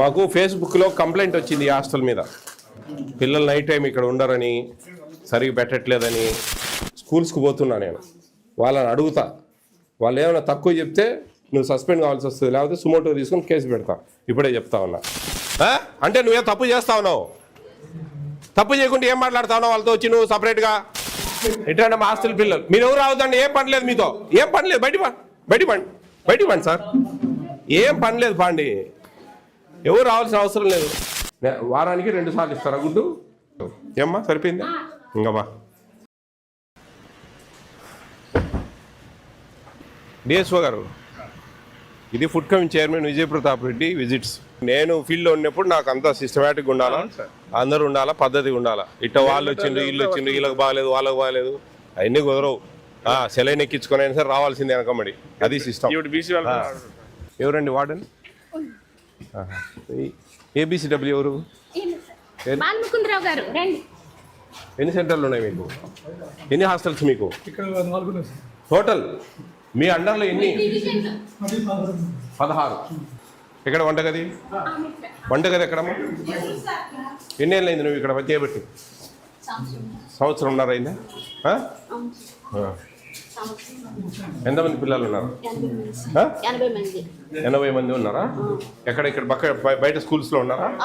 మాకు ఫేస్బుక్లో కంప్లైంట్ వచ్చింది ఈ హాస్టల్ మీద. పిల్లలు నైట్ టైం ఇక్కడ ఉండరని సరిగ్గా పెట్టట్లేదని స్కూల్స్కి పోతున్నా నేను. వాళ్ళని అడుగుతా. వాళ్ళు ఏమైనా తక్కువ చెప్తే నువ్వు సస్పెండ్ కావాల్సి వస్తుంది లేకపోతే సుమోటో తీసుకొని కేసు పెడతా. ఇప్పుడే చెప్తా ఉన్నా. అంటే నువ్వే తప్పు చేస్తా ఉన్నావు? తప్పు చేయకుండా ఏం మాట్లాడుతా ఉన్నావు వాళ్ళతో వచ్చి నువ్వు సపరేట్గా? ఎట్లా మా హాస్టల్ పిల్లలు. మీరు ఎవరు రావద్దండి? ఏం పనిలేదు మీతో. ఏం పనిలేదు? బయట బయట పండి బయట పండి సార్. ఏం పనిలేదు పాండి. ఎవరు రావాల్సిన అవసరం లేదు. వారానికి రెండు సార్లు ఇస్తారా గుడ్డు? ఏమ్మా సరిపోయిందా? ఇంకా బా. డిఎస్ఓ గారు ఇది ఫుడ్ కమింగ్ చైర్మన్ విజయ్ ప్రతాప్ రెడ్డి విజిట్స్. నేను ఫీల్డ్లో ఉన్నప్పుడు నాకు అంతా సిస్టమేటిక్ ఉండాలా? అందరూ ఉండాలా? పద్ధతిగా ఉండాలా? ఇట్ట వాళ్ళు వచ్చిండ్రు వీళ్ళు వచ్చిండ్రు వీళ్ళకి బాగాలేదు వాళ్ళకి బాగాలేదు. అవన్నీ కుదరవు. సెలైన్ ఎక్కించుకొని అయినా సరే రావాల్సిందే వెనకమ్మడి. అది సిస్టమ్ ఎవరండి వార్డెన్? ఏబిసిడబ్ల్యూ ఎవరు? బాలముకుందరావు గారు రండి. ఎన్ని సెంటర్లు ఉన్నాయి మీకు? ఎన్ని హాస్టల్స్ మీకు? ఇక్కడ నాలుగు ఉన్నాయి సార్. టోటల్? మీ అండర్లో ఎన్ని? పదహారు. ఎక్కడ వంటగది? వంటగది ఎక్కడమ్మా? ఎన్నేళ్ళు అయింది నువ్వు ఇక్కడ చేయబట్టి సంవత్సరం. ఉన్నారా అయిందా. ఎంతమంది పిల్లలు ఉన్నారు? ఎనభై మంది. ఉన్నారా? ఎక్కడ ఇక్కడ పక్క బయ- బయట స్కూల్స్లో ఉన్నారా.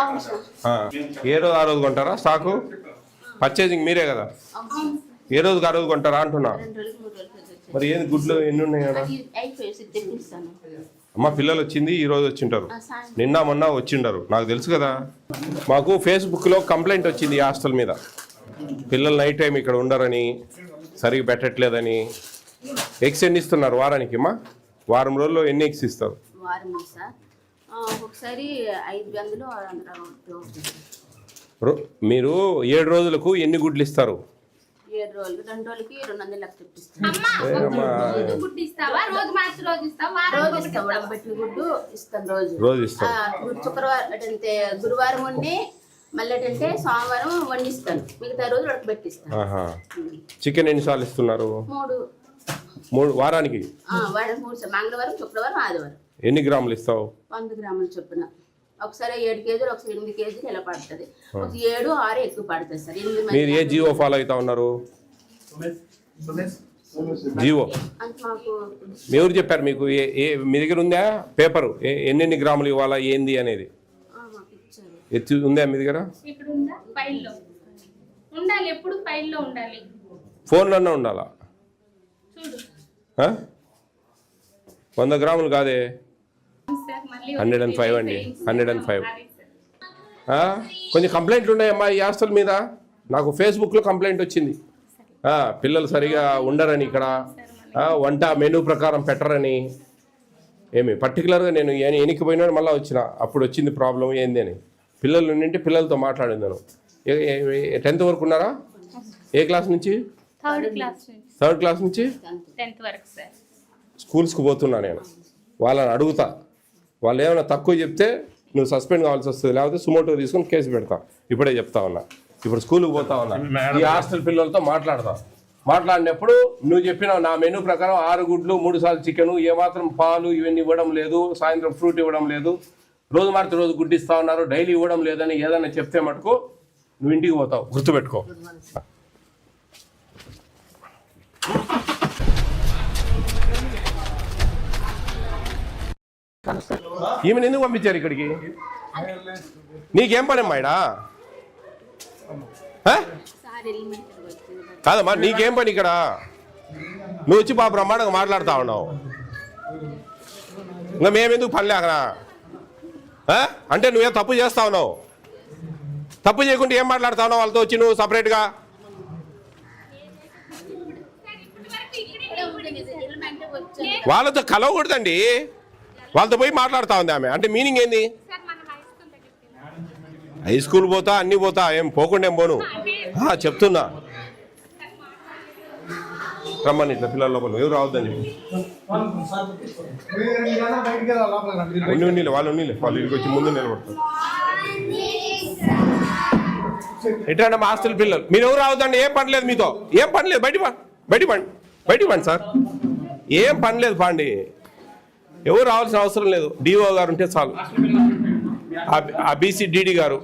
ఏ రోజు ఆ రోజు కొంటారా స్టాకు? పర్చేసింగ్ మీరే కదా? ఏ రోజుకి ఆ రోజు కొంటారా అంటున్నా? మరి ఏంది గుడ్లు ఎన్ని ఉన్నాయి కదా అమ్మ పిల్లలు వచ్చింది ఈ రోజు వచ్చింటారు. నిన్న మొన్న వచ్చిండరు. నాకు తెలుసు కదా. మాకు ఫేస్బుక్లో కంప్లైంట్ వచ్చింది ఈ హాస్టల్ మీద. పిల్లలు నైట్ టైం ఇక్కడ ఉండరని సరిగ్గా పెట్టట్లేదని. ఎగ్స్ ఎన్ని ఇస్తున్నారు వారానికి అమ్మా? వారం రోజుల్లో ఎన్ని ఎగ్స్ ఇస్తారు? వారం ఉంది సార్. ఆ, ఒక్కొక్కసారి ఐదు వందలు ఆరు వందలు అవుతుంది. రో- మీరు ఏడు రోజులకు ఎన్ని గుడ్లు ఇస్తారు? ఏడు రోజులు రెండు రోజులకి రెండు వందలు లెక్క తెప్పిస్తాను ఏమ్మా, గుడ్డు ఇస్తావా? రోజు ఇస్తాను శుక్రవారం అంటే గురువారం వండి మళ్ళీ ఏంటంటే సోమవారం వండిస్తాను. మిగతా రోజు ఉడకబెట్టిస్తాను చికెన్ ఎన్నిసార్లు ఇస్తున్నారు? మూడు. మూడు వారానికి? ఆ, వారం మూడు సార్లు. మంగళవారం శుక్రవారం ఆదివారం. ఎన్ని గ్రాములు ఇస్తావు? వంద గ్రాముల చొప్పున. ఒకసారి ఏడు కేజీలు ఒకసారి ఎనిమిది కేజీలు ఇలా పడుతుంది. ఒక ఏడు ఆరు ఎక్కువ పడుతుంది సార్. ఎనిమిది మీరు ఏ జియో ఫాలో అవుతా ఉన్నారు? జియో అంత మాకు మీ ఎవరు చెప్పారు మీకు. ఏ ఏ మీ దగ్గర ఉందా పేపరు? ఏ- ఎన్నెన్ని గ్రాములు ఇవ్వాలా ఏంది అనేది? ఎత్తి ఉందా మీ దగ్గర? ఇక్కడ ఉందా ఫైల్లో ఉండాలి ఎప్పుడు? ఫైల్లో ఉండాలి. ఫోన్లోనే ఉండాలా? వంద గ్రాములు కాదే? హండ్రెడ్ అండ్ ఫైవ్ అండి. Hundred and five. కొంచెం కంప్లైంట్లు ఉన్నాయమ్మా ఈ హాస్టల్ మీద? నాకు ఫేస్బుక్లో కంప్లైంట్ వచ్చింది. పిల్లలు సరిగా ఉండరని ఇక్కడ. వంట మెనూ ప్రకారం పెట్టరని. ఏమి పర్టికులర్గా నేను ఎనికిపోయినా మళ్ళీ వచ్చిన. అప్పుడు వచ్చింది ప్రాబ్లం ఏంది అని. పిల్లలు ఉండింటే పిల్లలతో మాట్లాడిందాను. టెన్త్ వరకు ఉన్నారా? ఏ క్లాస్ నుంచి? థర్డ్ క్లాస్ నుంచి. థర్డ్ క్లాస్ నుంచి? టెన్త్ వరకు సార్ స్కూల్స్కి పోతున్నా నేను. వాళ్ళని అడుగుతా. వాళ్ళు ఏమైనా తక్కువ చెప్తే నువ్వు సస్పెండ్ కావాల్సి వస్తుంది. లేకపోతే సుమోటో తీసుకొని కేసు పెడతా. ఇప్పుడే చెప్తా ఉన్నా. ఇప్పుడు స్కూల్కి పోతా ఉన్నా. ఈ హాస్టల్ పిల్లలతో మాట్లాడతా. మాట్లాడినప్పుడు నువ్వు చెప్పిన నా మెనూ ప్రకారం ఆరు గుడ్లు మూడు సార్లు చికెన్ ఏమాత్రం పాలు ఇవన్నీ ఇవ్వడం లేదు సాయంత్రం ఫ్రూట్ ఇవ్వడం లేదు. రోజు మార్చి రోజు గుడ్డు ఇస్తా ఉన్నారు డైలీ ఇవ్వడం లేదని ఏదైనా చెప్తే మటుకు నువ్వు ఇంటికి పోతావు. గుర్తుపెట్టుకో. ఈమెను ఎందుకు పంపించారు ఇక్కడికి? నీకేం పని అమ్మా ఈడ? కాదమ్మా నీకేం పని ఇక్కడ? నువ్వు వచ్చి బాబు బ్రహ్మాండంగా మాట్లాడుతా ఉన్నావు. ఇంకా మేమెందుకు పని లేకరా అంటే నువ్వే తప్పు చేస్తా ఉన్నావు? తప్పు చేయకుండా ఏం మాట్లాడుతా ఉన్నావు? వాళ్ళతో వచ్చి నువ్వు సపరేట్గా? వాళ్ళతో కలవకూడదండి. వాళ్ళతో పోయి మాట్లాడుతా ఉంది ఆమె. అంటే మీనింగ్ ఏంది? హై స్కూల్ పోతా అన్ని పోతా ఏం పోకుండా ఏం పోను? ఆ, చెప్తున్నా. రమ్మని ఇట్లా పిల్లల లోపల ఎవరు రావద్దని చెప్పి. ఉండి వాళ్ళు ఉండిలే. వాళ్ళు ఇంటికి వచ్చి ముందు నిలబడతారు. ఎట్లా మా హాస్టల్ పిల్లలు. మీరు ఎవరు రావద్దండి? ఏం పని లేదు మీతో. ఏం పని లేదు. బయట బయటి బయట పండి బయట పండి సార్. ఏం పని లేదు పాండి. ఎవరు రావాల్సిన అవసరం లేదు. డిఓ గారు ఉంటే చాలు. ఆ బీసీ డిడి గారు.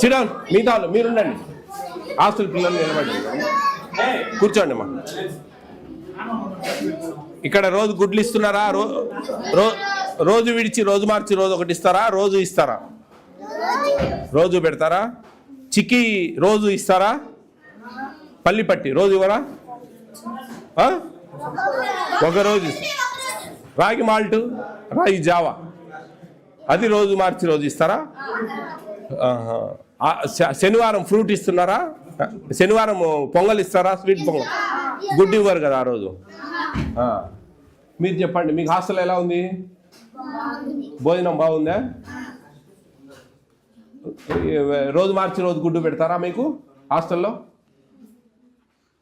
సిడాన్ మిగతా వాళ్ళు మీరుండండి. హాస్టల్ పిల్లలు నిలబడి. కూర్చోండి అమ్మా. ఇక్కడ రోజు గుడ్లు ఇస్తున్నారా? రో రోజు విడిచి రోజు మార్చి రోజు ఒకటి ఇస్తారా? రోజు ఇస్తారా? రోజు పెడతారా? చిక్కీ రోజు ఇస్తారా? పల్లి పట్టి రోజు ఇవ్వరా? ఒకరోజు ఒక రోజు. రాగి మాల్ట్ రాగి జావా. అది రోజు మార్చి రోజు ఇస్తారా? శ- శనివారం ఫ్రూట్ ఇస్తున్నారా? శనివారం పొంగల్ ఇస్తారా? స్వీట్ పొంగల్. గుడ్డు ఇవ్వరు కదా ఆ రోజు. మీరు చెప్పండి మీకు హాస్టల్ ఎలా ఉంది? భోజనం బాగుందా? రోజు మార్చి రోజు గుడ్డు పెడతారా మీకు హాస్టల్లో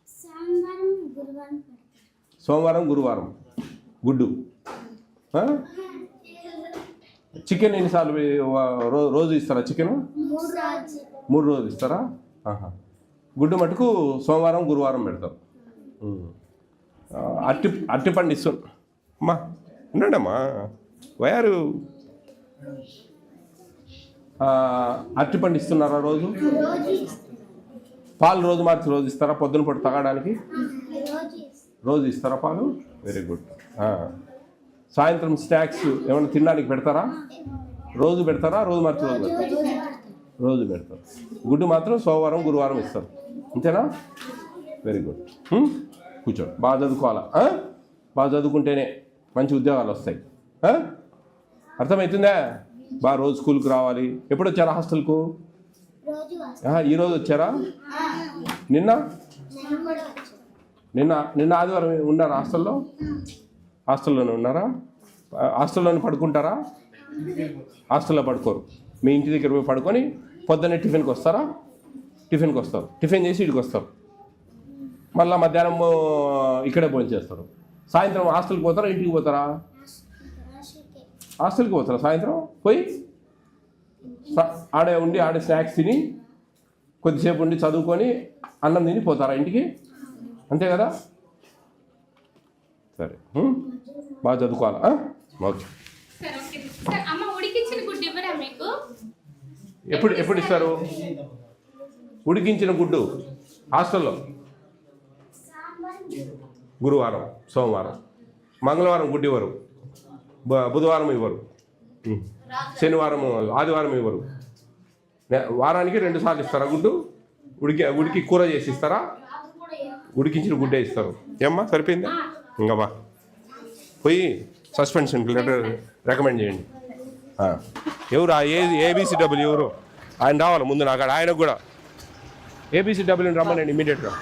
సోమవారం గురువారం పెడతారు సోమవారం గురువారం. గుడ్డు? చికెన్ ఎన్నిసార్లు రోజు ఇస్తారా చికెన్? మూడు రోజు మూడు రోజులు ఇస్తారా. గుడ్డు మటుకు సోమవారం గురువారం పెడతారు అట్టి అట్టిపండు ఇస్తు అమ్మా ఉన్నాడమ్మా వయారు. అట్టిపండు ఇస్తున్నారా రోజు? ఇస్తారు పాలు రోజు మార్చి రోజు ఇస్తారా? పొద్దున పూట తాగడానికి? రోజు ఇస్తారు పాలు? వెరీ గుడ్ సాయంత్రం స్నాక్స్ ఏమైనా తినడానికి పెడతారా? రోజు పెడతారా? రోజు మార్చి రోజు పెడతారా? రోజు పెడతారు గుడ్డు మాత్రం సోమవారం గురువారం ఇస్తారు. అంతేనా? వెరీ గుడ్ హ్మ్? కూర్చో. బాగా చదువుకోవాలా? బాగా చదువుకుంటేనే మంచి ఉద్యోగాలు వస్తాయి? అర్థమవుతుందా బాగా రోజు స్కూల్కి రావాలి. ఎప్పుడు వచ్చారా హాస్టల్కు? రోజు వస్తారు ఆహా, ఈ రోజు వచ్చారా? నిన్న? నిన్న నిన్న ఆదివారం ఉన్నారా హాస్టల్లో? హాస్టల్లోనే ఉన్నారా? హాస్టల్లోనే పడుకుంటారా? హాస్టల్లో పడుకోరు. మీ ఇంటి దగ్గర పోయి పడుకొని పొద్దున్నే టిఫిన్కి వస్తారా? టిఫిన్కి వస్తారు. టిఫిన్ చేసి ఇటుకు వస్తారు. మళ్ళీ మధ్యాహ్నం ఇక్కడే భోజనం చేస్తారు. సాయంత్రం హాస్టల్కి పోతారా? ఇంటికి పోతారా? హాస్టల్కి పోతారా సాయంత్రం? పోయి ఆడే ఉండి ఆడే స్నాక్స్ తిని కొద్దిసేపు ఉండి చదువుకొని అన్నం తిని పోతారా ఇంటికి? అంతే కదా? సరే? బాగా చదువుకోవాలా? ఓకే. ఎప్పుడు ఎప్పుడు ఇస్తారు? ఉడికించిన గుడ్డు హాస్టల్లో? గురువారం సోమవారం. మంగళవారం గుడ్డు ఇవ్వరు. బ- బుధవారం ఇవ్వరు. శనివారం ఆదివారం ఇవ్వరు. వారానికి రెండు సార్లు ఇస్తారా గుడ్డు? ఉడికి ఉడికి కూర చేసి ఇస్తారా? ఉడికించిన గుడ్డే ఇస్తారు. ఏమ్మా సరిపోయిందా? ఇంకా బా. పోయి సస్పెన్షన్ లెటర్ రికమెండ్ చేయండి. ఎవరు ఆ ఏ ఏబీసీ డబ్ల్యూ ఎవరు? ఆయన రావాలి ముందు నాకు ఆయనకు కూడా. ఏబీసీ డబ్ల్యూని రమ్మనండి ఇమీడియట్గా.